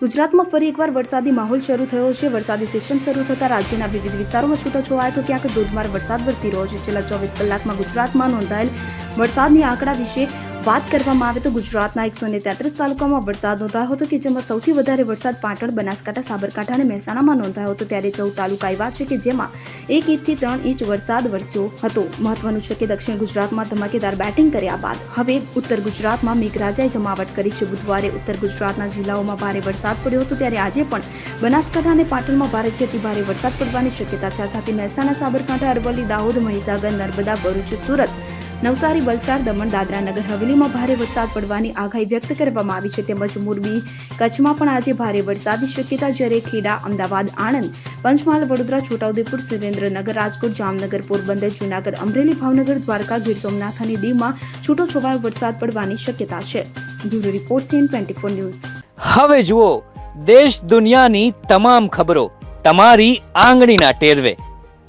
ગુજરાતમાં ફરી એકવાર વરસાદી માહોલ શરૂ થયો છે. વરસાદી સિસ્ટમ શરૂ થતાં રાજ્યના વિવિધ વિસ્તારોમાં છૂટો છવાયો તો ક્યાંક ધોધમાર વરસાદ વરસી રહ્યો છે. છેલ્લા ચોવીસ કલાકમાં ગુજરાતમાં નોંધાયેલ વરસાદની આંકડા વિશે વાત કરવામાં આવે તો ગુજરાતના એકસો ને તેત્રીસ તાલુકામાં વરસાદ નોંધાયો હતો કે જેમાં સૌથી વધારે વરસાદ પાટણ, બનાસકાંઠા, સાબરકાંઠા અને મહેસાણામાં નોંધાયો હતો. ત્યારે ચૌદ તાલુકા એવા છે કે જેમાં એક ઇંચથી ત્રણ ઇંચ વરસાદ વરસ્યો હતો. મહત્વનું છે કે દક્ષિણ ગુજરાતમાં ધમાકેદાર બેટિંગ કર્યા બાદ. હવે ઉત્તર ગુજરાતમાં મેઘરાજાએ જમાવટ કરી છે. બુધવારે ઉત્તર ગુજરાતના જિલ્લાઓમાં ભારે વરસાદ પડ્યો હતો. ત્યારે આજે પણ બનાસકાંઠા અને પાટણમાં ભારેથી અતિ ભારે વરસાદ પડવાની શક્યતા છે. સાથે મહેસાણા, સાબરકાંઠા, અરવલ્લી, દાહોદ, મહીસાગર, નર્મદા, ભરૂચ, સુરત નવસારી વલસાડ દમણ દાદરા નગર હવેલીમાં ભારે વરસાદ પડવાની આગાહી વ્યક્ત કરવામાં આવી છે. તેમજ મોરબી કચ્છમાં પણ આજે ભારે વરસાદની શક્યતા જ્યારે ખેડા, અમદાવાદ, આણંદ, પંચમહાલ, વડોદરા, છોટાઉદેપુર, સુરેન્દ્રનગર, રાજકોટ, જામનગર, પોરબંદર, જૂનાગઢ, અમરેલી, ભાવનગર, દ્વારકા, ગીર સોમનાથ અને દીવમાં છૂટો છવાયો વરસાદ પડવાની શક્યતા છે. Bureau report CN twenty four news. હવે જુઓ, દેશ દુનિયાની તમામ ખબરો તમારી આંગળીના ટેરવે.